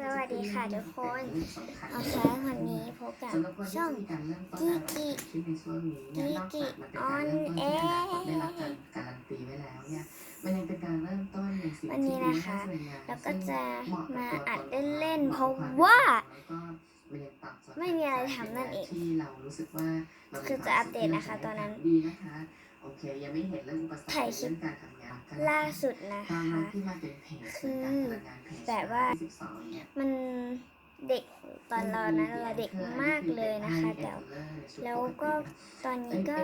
สวัสดีค่ะทุกคนโอเควันนี้พบกับสำหรับคนที่ช่องมีการเริ่มต้นอะไรเกิดขึ้นในช่วงนี้เนี่ยนอกจากมันเป็นการเริ่มต้นที่อนาคตได้รับการการันตีไว้แล้วเนี่ยมันยังเป็นการเริ่มต้นในสิ่งวันนี้ที่ดีนะคะและสวยงามแล้วก็จะซึ่งเหะกับมาตัวอัดตนเล่นๆขเพองราะควมว่าแล้วก็มันยังตอบโจทย์ไม่มีอะไรทำนั่นเองที่เรารู้สึกว่าเรามีคือจะอัปเดตนะคะตอนนั้นดีนะคะ โอเคยังไม่เห็นเรื่องอุปสรรคถ่ายคลิปเรื่องการทำงานกันล่าสุดนะตอนคะนั้นที่มาเป็นเพจคือการพลังงานเพจแบบว่าที่12เนี่ยมันเด็กตอนเรานั้นเราเด็กมากเลยนะคะแต่แล้วก็ตอนนี้ก็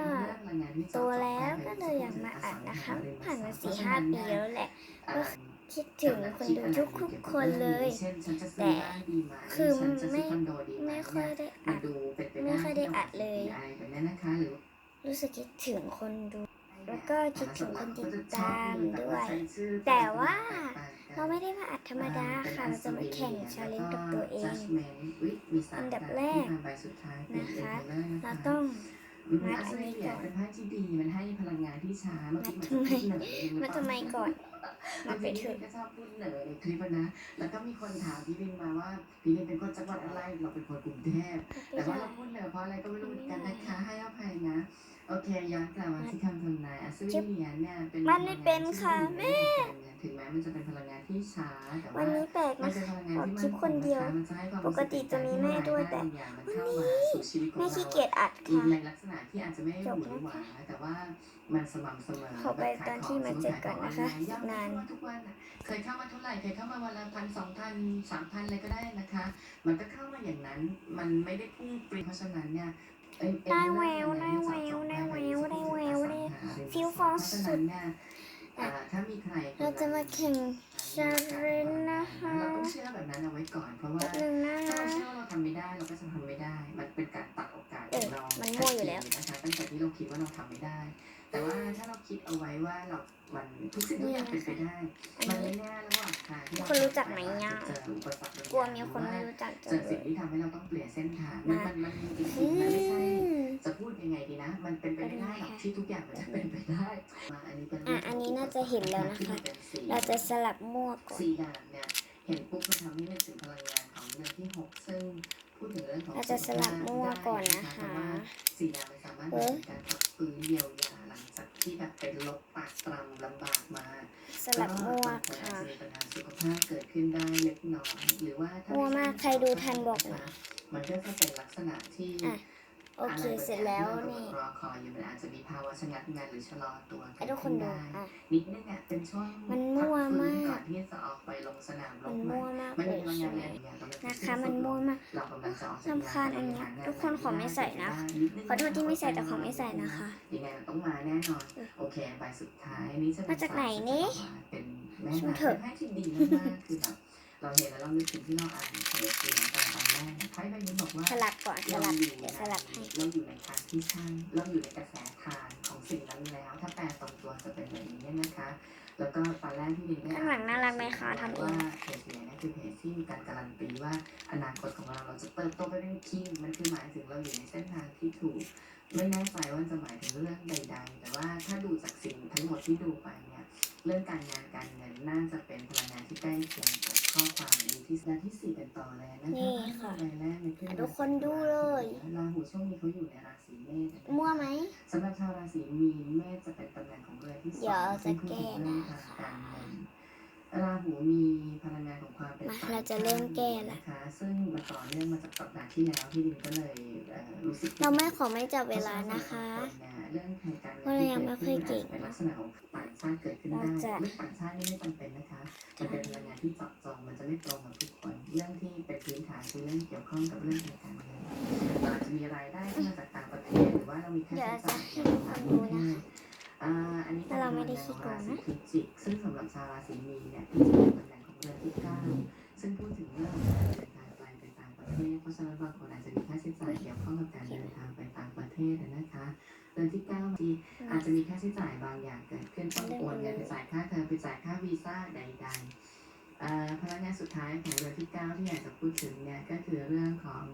โตแล้วก็เลยอยากมาอัดนะคะ ผ่านมาสี่ห้าปีแล้วแหละก็คิดถึงคนดูทุกทุกๆคนเลย แต่คือไม่ไม่ค่อยได้อัดไม่ค่อยได้อัดเลย รู้สึกคิดถึงคนดู แล้วก็คิดถึงคนติดตามด้วย แต่ว่าเราไม่ได้มาอัดธรรมดาค่ะ เราจะมาแข่งชาเลนจ์กับตัวเอง อันดับแรกนะคะ เราต้องมัดอันนี้ก่อนมันให้พลังงานที่ช้าเมื่อกี้มัดทำไมนจะพูดเหนื่อยมาทำไมก่อนมาไปเถอะก็ชอบพูดเหนื่อยในคลิปอะนะ แล้วก็มีคนถามพี่ลินมาว่าพี่ลินเป็นคนจังหวัดอะไร เราเป็นคนกรุงเทพแต่ว่าเราพูดเหนื่อยเพราะอะไรก็ไม่รู้เหมือนกันนะคะ ให้อภัยนะ โอเคย้อนกลับมาที่คำทำนายอัศวินเหรียญเนี่ยเป็นมันไม่เป็นค่ะแม่ถึงแม้มันจะเป็นพลังงานที่ช้าแต่วัว่านนี้แปลกมันนะเป็นพลังงานที่ขอคลิปคนเดียวมันจะให้ความปกติจะมีแม่ด้วยแต่วันนี้แม่ขี้เกียจอัดค่ะในลักษณะที่อาจจะไม่ได้หวือหวาแต่ว่ามันสม่ำเสมอขอไปตอนที่มาเจอกันนะคะยอดนานทุกวันอะเคยเข้ามาเท่าไหร่เคยเข้ามาวันละพันสองพันสามพันอะไรก็ได้นะคะ มันก็เข้ามาอย่างนั้นมันไม่ได้พุ่งปรีเพราะฉะนั้นเนี่ยเอ้ยเอ้ย ได้แววได้แววได้แววได้แววได้ฟิลฟองสุดเนี่ยอ่าถ้ามีใครเราจะมาแข่งชาเลนนะคะเราต้องเชื่อแบบนั้นเอาไว้ก่อนเพราะว่าแป๊บนึงนะถ้าเราเชื่อว่าเราทำไม่ได้เราก็จะทำไม่ได้ มันเป็นการตัด โอกาสของเราเออมันมั่วอยู่แล้วนะคะตั้งแต่ที่เราคิดว่าเราทำไม่ได้ แต่ว่าถ้าเราคิดเอาไว้ว่าเรามันทุกสิ่งทุกอย่างเป็นไปได้อันมันนี้ไม่แน่ระหว่างทางที่คนรู้จักไหมเนี่ยเจออุปสรรคบางอย่างกลัวมีคนไม่รู้จักเจจัองเลสิ่งยที่ทำให้เราต้องเปลี่ยนเส้นทางมันมามันมันจริงอืๆมันไม่ใช่มจะพูดยังไงดีนะ มันเป็นไปไม่ได้หรอกที่ทุกอย่างมันจะเป็นไปได้มาอันนี้เป็นอะอันนี้น่าจะเห็นแล้วนะคะ เราจะสลับมั่วก่อนสี่อย่างเนี่ยเห็นปุ๊บมันทำให้นึกถึงพลังงานของเดือนที่หกซึ่งพูดถึง เรื่องของเราจะสลับมั่วก่อนนะคะเพราว่าสี่อย่างมันสามารถเป็นการพักฟื้นเยียวยาหลังจากที่แบบเป็นลบปากตรำลำบากมาสลับมั่วแล้วก็ค่ะอาจจะมีปัญหาสุขภาพเกิดขึ้นได้เล็กน้อยหรือว่าถ้ามั่วมากใครดูทันบอกหน่อยมันก็จะเป็นลักษณะที่อะโอ เคเสร็จแล้วนี่รอคอยอยู่มันอาจจะมีภาวะชะงักงันหรือชะลอตัวให้ทุกคนดูได้อะนิดนึงอะเป็นช่วงมันมั่วมากพัฟื้นก่อนที่จะออกไปลงสนามรมันบใหม่มั่วมากมันเลมียพลังใช่งานไหมหลายอย่างกำลังนะคะมันมั่วมากเรากำลังจะออกจากรำคาญอันเนี้ยทุกคนขอไม่ใส่นะขอโทษที่ไม่ใส่แต่ขอไม่ใส่นะคะยังไงมันต้องมาแน่นอนโอเคใบสุดท้ายนี้จะเป็มาจากไหนนี่เป็นแม่ช่วยนาเถอะเป็นไพ่ที่ดีมากๆคือแบบ เราเห็นแล้วเรานึกถึงที่เราอ่านเทปเรียนตอนตอนแรกไพ่ใบนี้บอกว่าสลับก่อนสเราลับอยู่เดี๋ยวสลับให้เราอยู่ในทางที่ใช่เราอยู่ในกระแสทางของสิ่งนั้นแล้ว ถ้าแปลตรงตัวจะเป็นแบบนี้นะคะ แล้วก็ตอนแรกที่ดินได้ข้างหลังน่ารักไหมคะทำเอง ว่าเพจเนี่ยนะคือเพจที่มีการการันตีว่าอนาคตของเราเราจะเติบโตไปเป็นคิงมันคือหมายถึงเราอยู่ในเส้นทางที่ถูก ไม่แน่ใจว่าจะหมายถึงเรื่องใด ๆ แต่ว่าถ้าดูจากสิ่งทั้งหมดที่ดูไปเนี่ย เรื่องการงานการเงินน่าจะเป็นพลังงานที่ใกล้เคียงกับ ข้อความนี้ที่และที่สี่เป็นต่อเลยนะคะนี่ค่ะใบแรกในขึ้นทุกคนดูเลยราหูช่วงนี้เขาอยู่ในราศีเมษนะคะมั่วไหมสำหรับชาวราศีมีนเมษจะเป็นตำแหน่งของเรือนที่สเดี๋อยวงซึ่งพูดถึงเรื่องทางการเงิน ราหูมีพลังงานของความเป็นมาฝ่ยเราจะเริ่มแก้ละนะคะ ซึ่งมันต่อเนื่องมาจากสัปดาห์ที่แล้วที่ดินก็เลยเอ่อรู้สึกเราไม่ขอไม่จับเวลานะคะเรื่องทางการเพราะเรายังไม่ค่อยเก่งเป็นลักษณะของต่างชาติเกิดขึ้นได้เราจะเรื่องต่างชาตินี่ไม่จำเป็นนะคะมันเป็นพลังงานที่เจาะจงมันจะไม่ตรงกับทุกคนเรื่องที่เป็นพื้นฐานคือเรื่องเกี่ยวข้องกับเรื่องทางการเงินเราอาจจะมีรายได้ที่มาจากต่างประเทศหรือว่าเรามีค่าเดี๋ยวใช้จะจ่ายให้ทุกคนดูนะคะ อ่าอันนี้แต่เราไม่ได้ขี้โกงนะพิจิกซึ่งสำหรับชาวราศีมีนเนี่ยพิจิกเป็นตำแหน่งของเรือนที่เก้าซึ่งพูดถึงเรื่องของการเดินทางไกลไปต่างประเทศเพราะฉะนั้นบางคนอาจจะมีค่าใช้จ่ายเกี่ยวข้องกับการเดินทางไปต่างประเทศนะคะเรือนที่เก้าที่อาจจะมีค่าใช้จ่ายบางอย่างเกิดขึ้นต้องโอนเงินไปจ่ายค่าเทอมไปจ่ายค่าวีซ่าใดๆอ่า พลังงานสุดท้ายของเรือนที่เก้าที่อยากจะพูดถึงเนี่ยก็คือเรื่องของ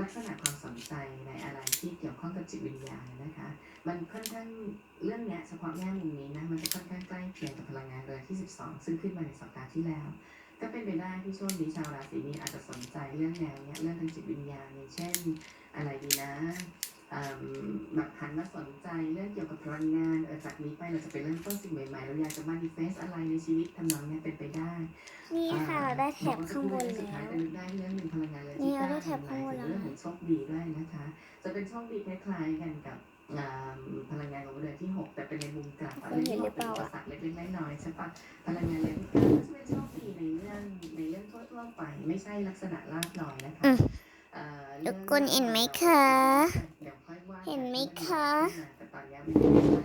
ลักษณะความสนใจในอะไรที่เกี่ยวข้องกับจิตวิญญาณนะคะ มันค่อนข้างเรื่องเนี้ยเฉพาะแง่มุมนี้นะมันจะค่อนข้างใกล้เคียงกับพลังงานเรือนที่ 12 ซึ่งขึ้นมาในสัปดาห์ที่แล้ว ก็เป็นไปได้ที่ช่วงนี้ชาวราศีมีนอาจจะสนใจเรื่องแนวเนี้ยเรื่องทางจิตวิญญาณอย่างเช่น อะไรดีนะ เอิ่มแบบหันมาสนใจเรื่องเกี่ยวกับพลังงานเออจากนี้ไปเราจะไปเริ่มต้นสิ่งใหม่ๆเราอยากจะ manifest อะไรในชีวิตทำนองเนี้ยเป็นไปได้นี่ค่ะเราได้แถบข้างบนสุดแล้ท้ายวก็นึกได้เรื่องหนึ่งพลังงานเลยนี่ที่เราได้กล้แถบข้างบนแล้วเรื่องของโชคดีด้วยนะคะ จะเป็นโชคดีคล้ายๆกันกับอ่าพลังงานของเดือนที่หกแต่เป็นในมุมกลับเคยเห็นหรือเปล่าป็นอะอุปสรรคเล็กๆน้อยๆใช่ปะพลังงานเดือนที่เก้าก็จะเป็นโชคดีในเรื่องในเรื่องทั่วๆไป ไม่ใช่ลักษณะลาบลอยนะคะอืมเอ่อทุกคนเห็นไหมคะ เดี๋ยวค่อยว่ากัเห็นไหมคะแต่ตอนนี้ไม่ได้ใช่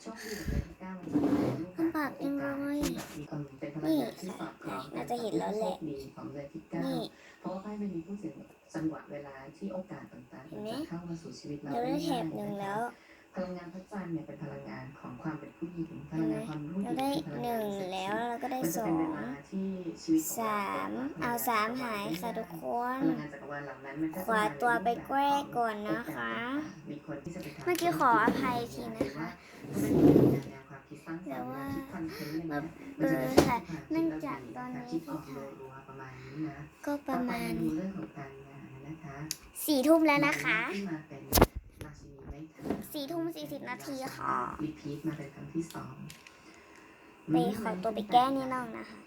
โชคดีกับเดือนที่เก้ามันจะมาในรูปแบบลำบากจังเลยมีความเป็นพลังงานที่สอดคล้องกัน่าจะเห็นแล้วแหละโชคดีของเดือนที่เก้านี่เพราะว่าไพ่ใบนี้พูดถึงจังหวะเวลาที่โอกาสต่างๆเห็มันไหมจะเข้ามาสู่ชีวิตเราเราได้แถบหนึ่งแล้ว พลังงานพระจันทร์เนี่ยเป็นพลังงานของความเป็นผู้ เราได้หนึ่งแล้วเราก็ได้สองสามเอาสามหายค่ะทุกคนขวาตัวไปแก้ก่อนนะคะ เมื่อกี้ขออภัยทีนะคะแต่ว่าเออค่ะเนื่องจากตอนนี้ที่ทำก็ประมาณสี่ทุ่มแล้วนะคะ สี่ทุ่มสี่สิบนาทีค่ะรีพีทมาเป็นครั้งที่สองไปขอตัวไปแก้นี่น้องนะคะ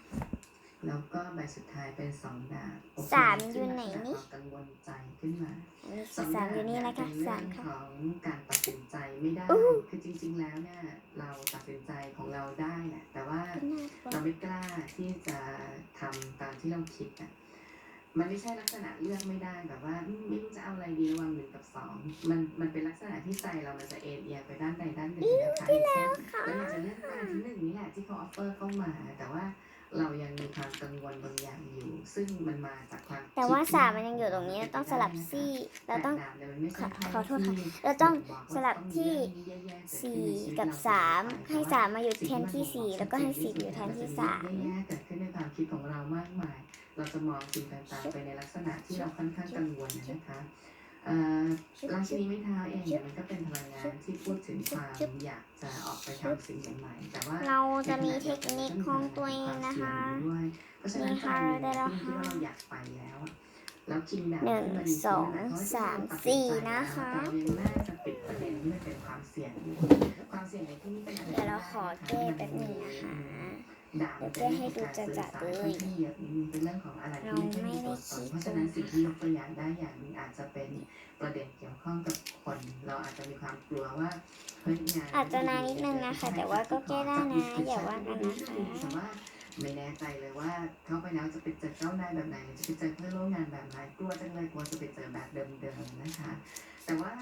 แล้วก็ใบสุดท้ายเป็นสองดาบโเคสามอยู่ไหนนี่ซึ่งกังวลใจขึ้นมาอันนี้คือสามอยู่นี่นะคะสามค่ะของการตัดสินใจไม่ได้อู้คือจริง ๆ แล้วเนี่ยเราตัดสินใจของเราได้แหละแต่ว่าน่ากลัวเราไม่กล้าที่จะทำตามที่เราคิดอะ มันไม่ใช่ลักษณะเลือกไม่ได้แบบว่าอืมไม่รู้จะเอาอะไรดีระหว่างหนึ่งกับสองมันมันเป็นลักษณะที่ใจเรามันจะเอ็นเอียงไปด้านใดด้านหนึ่งนะคะอย่างเช่นเราอยากจะเลือกอันที่หนึ่งนี่แหละที่เขาออฟเฟอร์เข้ามาแต่ว่า เรายังมีความกังวลบางอย่างอยู่ ซึ่งมันมาจากความแต่ว่าคิดสามมันยังอยู่ตรงนี้เราต้องสลับซี่เราต้องแต่ดาบเนี่ยมันไม่ใช่ขอขอโทษค่ะที่เราต้องบอกว่าสลับที่ต้องมีเรื่องแย่ๆเกิดขึ้นสี่ในชีวิตกับเรสามต่อไปให้สามมาอยู่แทนที่สี่แล้วก็ให้สี่อยู่แทนที่สามแย่ๆเกิดขึ้นในความคิดของเรามากมาย เราจะมองสิ่งต่างๆไปในลักษณะที่เราค่อนข้างกังวลนะคะเอ่อ ราชินีไม้เท้าเองเนี่ยมันก็เป็นพลังงานที่พูดถึงความอยากจะออกไปทำสิ่งใหม่ๆแต่ว่าเราจะมีเทคนิคของตัวเองนะคะด้วยเพราะฉะนั้นนี่ค่ะการได้แล้วที่ค่ะเราอยากไปแล้วอะแล้วคิงดาบหนึ่งที่มันสองขึ้นมาสามเขให้สี่เราตัดสิใจนะคะแต่เรายังน่าจะปิดประเด็นที่มันเป็นความเสี่ยงอยู่ความเสี่ยงในที่นี้เป็นอะไรเดี๋ยวเราขอแก้แป๊บหนึ่งนะคะดาบ เดี๋ยวแก้ให้ดูจัดๆเลยที่เยอะนิดนึงเป็นเรื่องของอะไรที่เราไม่ไม่ใช่ได้ตัวตนคิดเพราะฉะนั้นสิ่งที่ยกตัวอย่างได้อย่างหนึงอาจจะเป็นประเด็นเกี่ยวข้องกับคน เราอาจจะมีความกลัวว่าเฮ้ยงานอาจจะนานนิดนึงนะคะ แต่ว่าก็แก้ได้นะอย่าว่ากันนะคะแต่ว่า ไม่แน่ใจเลยว่าเข้าไปแล้วจะไปเจอเจ้านายแบบไหน จะไปเจอเพื่อนร่วมงานแบบไหนกลัวจังเลยกลัวจะไปเจอแบบเดิมๆนะคะ แต่ว่า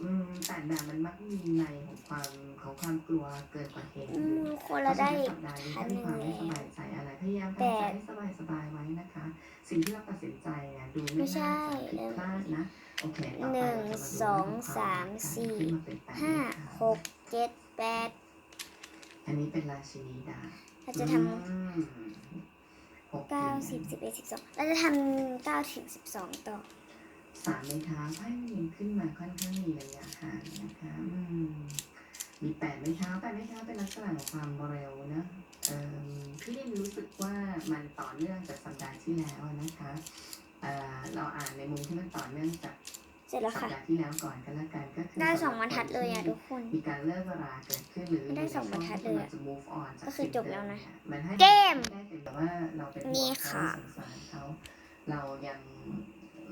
อืมแต่ด่ามันมักมีในของความของความกลัวเกินกว่าเหตุอือยู่มคนละได้สัปดาห์นี้ถ้ามีความไม่สบายใจอะไรพยายามแต่ทำใจให้สบายสบายๆไว้นะคะ สิ่งที่เราตัดสินใจเนี่ยดูไม่ไม่ใช่น่าจะผิดพลาดนะโอเคต่อไปหนึ่งเราจะมาดูสองเรื่ขสามควสี่ที่มาเป็นแปดห้าค่ะหกเจ็ดแปดอันนี้เป็นราชินีดาบ เราจะทอืมหกำเก้าสิบสิบเอ็ดสิบสองเราจะทำเก้าถึงสิบสองต่อสามในเท้าไพ่มันยังขึ้นมาค่อนข้างมีระยะห่างนะคะอืมมีแปดไม้เท้าแปดไม้เท้าเป็นลักษณะของความเร็วนะเอ่อพี่เล่นรู้สึกว่ามันต่อเนื่องจากสัปดาห์ที่แล้วนะคะเอ่อเราอ่านในมุมที่มันต่อเนื่องจาก เสร็จแล้วสัปค่ะดาห์ที่แล้วก่อนกันละกันก็คือได้สองบรรทัดเลยอะทุกคน มีการเลิกราเกิดขึ้นหรือได้สองบรรทัดเลยอะ จะ move on จากก็คือจบแล้วนะสิ่งเดิมมันให้เกม ได้เป็นแบบว่าเราเป็นห่วงนี่เขาค่ะสงสารเขาเรายัง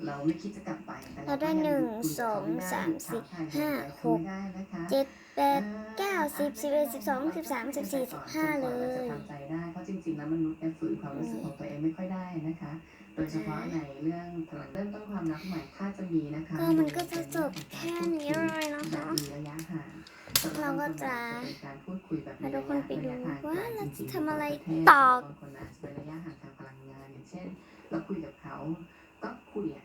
เราไม่คิดจะกลับไปแต่เราได้ก็ยัหนึ่งคุยกับสองเขไสามสี่ถทยห้าไปหกได้นะคะเจ็ดแปดเก้าสิบสิบเอ็ดสิบสองสิบสามสิบสี่สิบห้าเลยจนกว่าราจะทำใจได้เพราะจริงๆแล้วมนุษย์เนี่ยฝืนความรู้สึกของตัวเองไม่ค่อยได้นะคะ โดยเฉพาะในเรื่องพลังเริ่มต้นความรักใหม่ถ้าจะมีนะคะก็มันก็จะจบแค่นี้เลยนะแบบคะมีระยะห่างเราก็จะเป็นการพูดคุยแบบให้ทุกคนไปดูระยะห่งว่าเราจะทำอะไรจงๆต่อบางคนอาจจะเป็นระยะห่างทางพลังงานอย่างเช่น เราคุยกับเขาก็คุยอะ